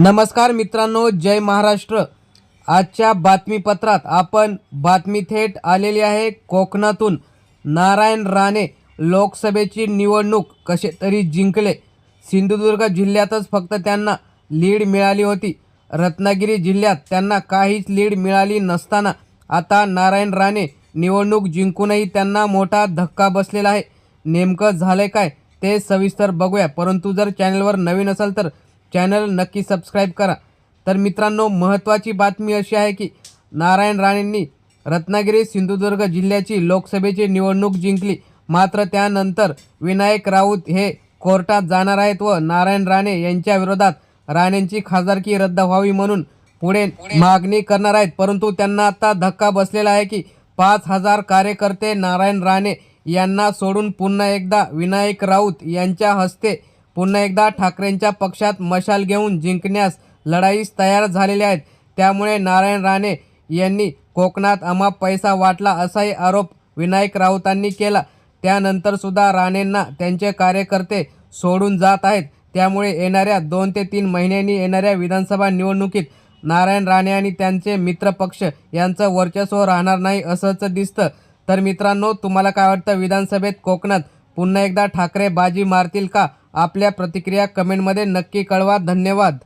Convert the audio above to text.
नमस्कार मित्रांनो जय महाराष्ट्र. आजच्या बातमीपत्रात आपण बातमी थेट आलेली आहे कोकणातून. नारायण राणे लोकसभेची निवडणूक कसे तरी जिंकले. सिंधुदुर्ग जिल्ह्यातच फक्त त्यांना लीड मिळाली होती. रत्नागिरी जिल्ह्यात त्यांना काहीच लीड मिळाली नसताना आता नारायण राणे निवडणूक जिंकूनही त्यांना मोठा धक्का बसलेला आहे. नेमकं झालं काय ते सविस्तर बघूया. परंतु जर चॅनलवर नवीन असाल तर चॅनल नक्की सबस्क्राईब करा. तर मित्रांनो महत्त्वाची बातमी अशी आहे की नारायण राणेंनी रत्नागिरी सिंधुदुर्ग जिल्ह्याची लोकसभेची निवडणूक जिंकली. मात्र त्यानंतर विनायक राऊत हे कोर्टात जाणार आहेत व नारायण राणे यांच्या विरोधात राणेंची खासदारकी रद्द व्हावी म्हणून पुढे मागणी करणार आहेत. परंतु त्यांना आता धक्का बसलेला आहे की पाच हजार कार्यकर्ते नारायण राणे यांना सोडून पुन्हा एकदा विनायक राऊत यांच्या हस्ते पुन्हा एकदा ठाकरेंच्या पक्षात मशाल घेऊन जिंकण्यास लढाईस तयार झालेले आहेत. त्यामुळे नारायण राणे यांनी कोकणात अमाप पैसा वाटला असाही आरोप विनायक राऊतांनी केला. त्यानंतरसुद्धा राणेंना त्यांचे कार्यकर्ते सोडून जात आहेत. त्यामुळे येणाऱ्या दोन ते तीन महिन्यांनी येणाऱ्या विधानसभा निवडणुकीत नारायण राणे आणि त्यांचे मित्रपक्ष यांचं वर्चस्व राहणार नाही असंच दिसतं. तर मित्रांनो तुम्हाला काय वाटतं? विधानसभेत कोकणात पुन्हा एकदा ठाकरे बाजी मारतील का? आपल्या प्रतिक्रिया कमेंटमध्ये नक्की कळवा. धन्यवाद.